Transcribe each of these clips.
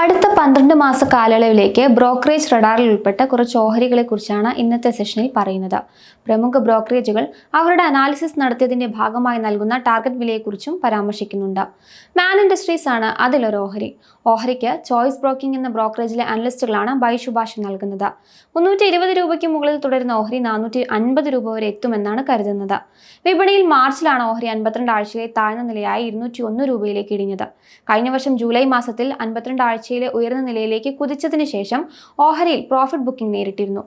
അടുത്ത പന്ത്രണ്ട് മാസ കാലയളവിലേക്ക് ബ്രോക്കറേജ് റഡാറിൽ ഉൾപ്പെട്ട കുറച്ച് ഓഹരികളെ കുറിച്ചാണ് ഇന്നത്തെ സെഷനിൽ പറയുന്നത്. പ്രമുഖ ബ്രോക്കറേജുകൾ അവരുടെ അനാലിസിസ് നടത്തിയതിന്റെ ഭാഗമായി നൽകുന്ന ടാർഗറ്റ് വിലയെക്കുറിച്ചും പരാമർശിക്കുന്നുണ്ട്. മാൻ ഇൻഡസ്ട്രീസ് ആണ് അതിലൊരു ഓഹരി. ഓഹരിക്ക് ചോയ്സ് ബ്രോക്കിംഗ് എന്ന ബ്രോക്കറേജിലെ അനലിസ്റ്റുകളാണ് ബൈ ശുപാർശ നൽകുന്നത്. മുന്നൂറ്റി ഇരുപത് രൂപയ്ക്ക് മുകളിൽ തുടരുന്ന ഓഹരി നാനൂറ്റി അൻപത് രൂപ വരെ എത്തുമെന്നാണ് കരുതുന്നത്. വിപണിയിൽ മാർച്ചിലാണ് ഓഹരി അൻപത്തിരണ്ട് ആഴ്ചയിലെ താഴ്ന്ന നിലയായി ഇരുന്നൂറ്റി ഒന്ന് രൂപയിലേക്ക് ഇടിഞ്ഞത്. കഴിഞ്ഞ വർഷം ജൂലൈ മാസത്തിൽ അൻപത്തിരണ്ട് ആഴ്ചയിലെ ഉയർന്ന നിലയിലേക്ക് കുതിച്ചതിനു ശേഷം ഓഹരിയിൽ പ്രോഫിറ്റ് ബുക്കിംഗ് നേരിട്ടിരുന്നു.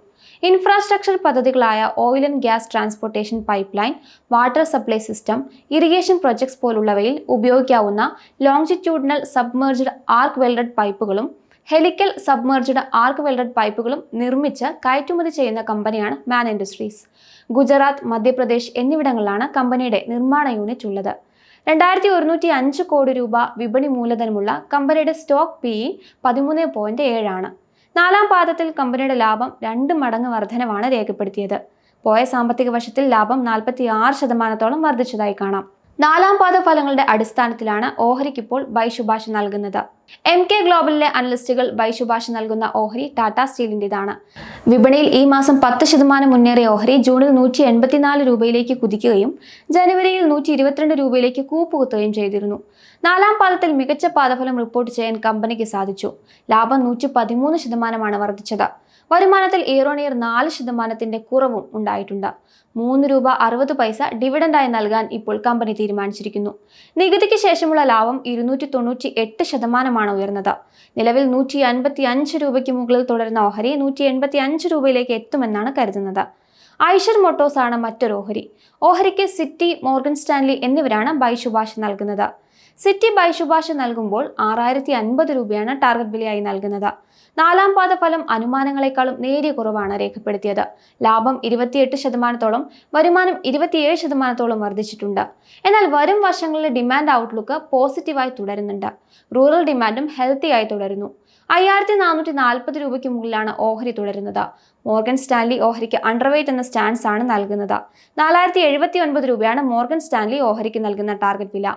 Infrastructure പദ്ധതികളായ oil and gas transportation pipe line water supply system irrigation projects പോലുള്ളവയിൽ ഉപയോഗിക്കാവുന്ന ലോങ്ജിറ്റ്യൂഡിനൽ സബ്മേർജ്ഡ് ആർക്ക് വെൽഡഡ് പൈപ്പുകളും ഹെലിക്കൽ സബ്മേർജ്ഡ് ആർക്ക് വെൽഡഡ് പൈപ്പുകളും നിർമ്മിച്ച് കയറ്റുമതി ചെയ്യുന്ന കമ്പനിയാണ് മാൻ ഇൻഡസ്ട്രീസ് ഗുജറാത്ത് മധ്യപ്രദേശ് എന്നിവിടങ്ങളിലാണ് കമ്പനിയുടെ നിർമ്മാണ യൂണിറ്റ് ഉള്ളത്. രണ്ടായിരത്തി ഒരുന്നൂറ്റി അഞ്ച് കോടി രൂപ വിപണി മൂലധനമുള്ള കമ്പനിയുടെ സ്റ്റോക്ക് പി ഇ പതിമൂന്ന് പോയിന്റ് ഏഴാണ്. നാലാം പാദത്തിൽ കമ്പനിയുടെ ലാഭം രണ്ട് മടങ്ങ് വർധനവാണ് രേഖപ്പെടുത്തിയത്. പോയ സാമ്പത്തിക വർഷത്തിൽ ലാഭം നാൽപ്പത്തി ആറ് ശതമാനത്തോളം വർദ്ധിച്ചതായി കാണാം. നാലാം പാദ ഫലങ്ങളുടെ അടിസ്ഥാനത്തിലാണ് ഓഹരിക്കിപ്പോൾ ബൈ ശുപാർശ നൽകുന്നത്. എം കെ ഗ്ലോബലിലെ അനലിസ്റ്റുകൾ ബൈ നൽകുന്ന ഓഹരി ടാറ്റ സ്റ്റീലിന്റെതാണ് വിപണിയിൽ ഈ മാസം പത്ത് ശതമാനം മുന്നേറിയ ഓഹരി ജൂണിൽ നൂറ്റി എൺപത്തിനാല് രൂപയിലേക്ക് കുതിക്കുകയും ജനുവരിയിൽ നൂറ്റി ഇരുപത്തിരണ്ട് രൂപയിലേക്ക് കൂപ്പുകുത്തുകയും ചെയ്തിരുന്നു. നാലാം പാദത്തിൽ മികച്ച പാദഫലം റിപ്പോർട്ട് ചെയ്യാൻ കമ്പനിക്ക് സാധിച്ചു. ലാഭം നൂറ്റി പതിമൂന്ന് ശതമാനമാണ് വർദ്ധിച്ചത്. വരുമാനത്തിൽ ഇയറോണിയർ നാല് ശതമാനത്തിന്റെ കുറവും ഉണ്ടായിട്ടുണ്ട്. മൂന്ന് രൂപ അറുപത് പൈസ ഡിവിഡൻഡായി നൽകാൻ ഇപ്പോൾ കമ്പനി തീരുമാനിച്ചിരിക്കുന്നു. നികുതിക്ക് ശേഷമുള്ള ലാഭം ഇരുന്നൂറ്റി തൊണ്ണൂറ്റി എട്ട് ശതമാനമാണ് ഉയർന്നത്. നിലവിൽ നൂറ്റി അൻപത്തി അഞ്ച് രൂപയ്ക്ക് മുകളിൽ തുടരുന്ന ഓഹരി നൂറ്റി എൺപത്തി അഞ്ച് രൂപയിലേക്ക് എത്തുമെന്നാണ് കരുതുന്നത്. ഐഷർ മോട്ടോസ് ആണ് മറ്റൊരു ഓഹരി. ഓഹരിക്ക് സിറ്റി മോർഗൻ സ്റ്റാൻലി എന്നിവരാണ് ബൈ ശുപാർശ നൽകുന്നത്. സിറ്റി ബൈ ശുപാർശ നൽകുമ്പോൾ ആറായിരത്തി അൻപത് രൂപയാണ് ടാർഗറ്റ് വിലയായി നൽകുന്നത്. നാലാം പാദ ഫലം അനുമാനങ്ങളെക്കാളും നേരിയ കുറവാണ് രേഖപ്പെടുത്തിയത്. ലാഭം ഇരുപത്തിയെട്ട് ശതമാനത്തോളം വരുമാനം ഇരുപത്തിയേഴ് ശതമാനത്തോളം വർദ്ധിച്ചിട്ടുണ്ട്. എന്നാൽ വരും വർഷങ്ങളിലെ ഡിമാൻഡ് ഔട്ട്ലുക്ക് പോസിറ്റീവായി തുടരുന്നുണ്ട്. റൂറൽ ഡിമാൻഡും ഹെൽത്തി ആയി തുടരുന്നു. അയ്യായിരത്തി നാനൂറ്റി നാൽപ്പത് രൂപയ്ക്ക് മുകളിലാണ് ഓഹരി തുടരുന്നത്. മോർഗൻ സ്റ്റാൻലി ഓഹരിക്ക് അണ്ടർവെയ്റ്റ് എന്ന സ്റ്റാൻസ് ആണ് നൽകുന്നത്. നാലായിരത്തി എഴുപത്തി ഒൻപത് രൂപയാണ് മോർഗൻ സ്റ്റാൻലി ഓഹരിക്ക് നൽകുന്ന ടാർഗറ്റ് വില.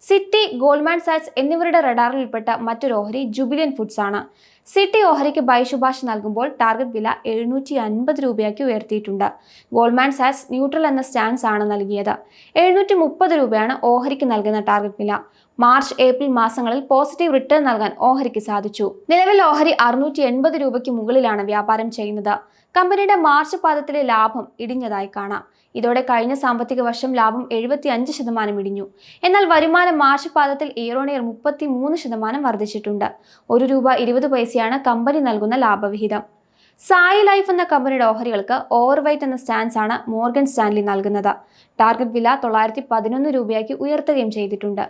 സിറ്റി ഗോൾമാൻ സാറ്റ്സ് എന്നിവരുടെ റഡാറിൽ ഉൾപ്പെട്ട മറ്റൊരു ഓഹരി ജുബിലിയൻ ഫുഡ്സ് ആണ്. സിറ്റി ഓഹരിക്ക് ബൈ ശുപാർശ നൽകുമ്പോൾ ടാർഗറ്റ് വില എഴുന്നൂറ്റി അൻപത് രൂപയാക്കി ഉയർത്തിയിട്ടുണ്ട്. ഗോൾമാൻ സാറ്റ്സ് ന്യൂട്രൽ എന്ന സ്റ്റാൻസ് ആണ് നൽകിയത്. എഴുന്നൂറ്റി മുപ്പത് രൂപയാണ് ഓഹരിക്ക് നൽകുന്ന ടാർഗറ്റ് വില. മാർച്ച് ഏപ്രിൽ മാസങ്ങളിൽ പോസിറ്റീവ് റിട്ടേൺ നൽകാൻ ഓഹരിക്ക് സാധിച്ചു. നിലവിൽ ഓഹരി അറുന്നൂറ്റി എൺപത് രൂപയ്ക്ക് മുകളിലാണ് വ്യാപാരം ചെയ്യുന്നത്. കമ്പനിയുടെ മാർച്ച് പാദത്തിലെ ലാഭം ഇടിഞ്ഞതായി കാണാം. ഇതോടെ കഴിഞ്ഞ സാമ്പത്തിക വർഷം ലാഭം എഴുപത്തി അഞ്ച് ശതമാനം ഇടിഞ്ഞു. എന്നാൽ വരുമാനം മാർച്ച് പാദത്തിൽ ഇയറോണിയർ മുപ്പത്തി മൂന്ന് ശതമാനം വർദ്ധിച്ചിട്ടുണ്ട്. ഒരു രൂപ ഇരുപത് പൈസയാണ് കമ്പനി നൽകുന്ന ലാഭവിഹിതം. സായി ലൈഫ് എന്ന കമ്പനിയുടെ ഓഹരികൾക്ക് ഓവർവൈറ്റ് എന്ന സ്റ്റാൻസ് ആണ് മോർഗൻ സ്റ്റാൻലി നൽകുന്നത്. ടാർഗറ്റ് വില തൊള്ളായിരത്തി പതിനൊന്ന് രൂപയാക്കി ഉയർത്തുകയും ചെയ്തിട്ടുണ്ട്.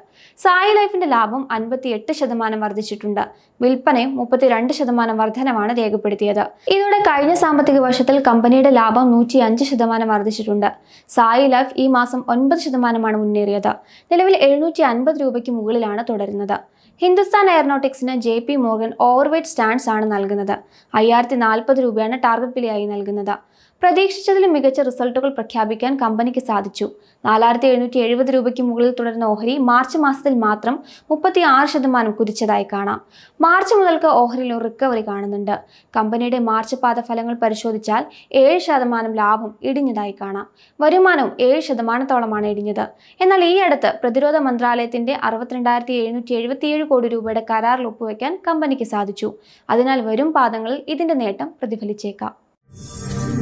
സായി ലൈഫിന്റെ ലാഭം അൻപത്തി എട്ട് ശതമാനം വർദ്ധിച്ചിട്ടുണ്ട്. വിൽപ്പനയും മുപ്പത്തിരണ്ട് ശതമാനം വർധനമാണ് രേഖപ്പെടുത്തിയത്. ഇതോടെ കഴിഞ്ഞ സാമ്പത്തിക വർഷത്തിൽ കമ്പനിയുടെ ലാഭം നൂറ്റി അഞ്ച് ശതമാനം വർദ്ധിച്ചിട്ടുണ്ട്. സായി ലൈഫ് ഈ മാസം ഒൻപത് ശതമാനമാണ് മുന്നേറിയത്. നിലവിൽ എഴുന്നൂറ്റി അൻപത് രൂപയ്ക്ക് മുകളിലാണ് തുടരുന്നത്. Hindustan എയറോനോട്ടിക്സിന് J P Morgan overweight stance ആണ് നൽകുന്നത്. അയ്യായിരത്തി നാൽപ്പത് രൂപയാണ് ടാർഗറ്റ് വിലയായി നൽകുന്നത്. പ്രതീക്ഷിച്ചതിലും മികച്ച റിസൾട്ടുകൾ പ്രഖ്യാപിക്കാൻ കമ്പനിക്ക് സാധിച്ചു. നാലായിരത്തി എഴുന്നൂറ്റി എഴുപത് രൂപയ്ക്ക് മുകളിൽ തുടരുന്ന ഓഹരി മാർച്ച് മാസത്തിൽ മാത്രം മുപ്പത്തി ആറ് ശതമാനം കുതിച്ചതായി കാണാം. മാർച്ച് മുതൽക്ക് ഓഹരിയിൽ ഒരു റിക്കവറി കാണുന്നുണ്ട്. കമ്പനിയുടെ മാർച്ച് പാത ഫലങ്ങൾ പരിശോധിച്ചാൽ ഏഴ് ശതമാനം ലാഭം ഇടിഞ്ഞതായി കാണാം. വരുമാനവും ഏഴ് ശതമാനത്തോളമാണ് ഇടിഞ്ഞത്. എന്നാൽ ഈ അടുത്ത് പ്രതിരോധ മന്ത്രാലയത്തിന്റെ അറുപത്തിരണ്ടായിരത്തി എഴുന്നൂറ്റി എഴുപത്തിയേഴ് കോടി രൂപയുടെ കരാറിൽ ഒപ്പുവെക്കാൻ കമ്പനിക്ക് സാധിച്ചു. അതിനാൽ വരും പാദങ്ങളിൽ ഇതിന്റെ നേട്ടം പ്രതിഫലിച്ചേക്കാം.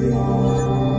Deus.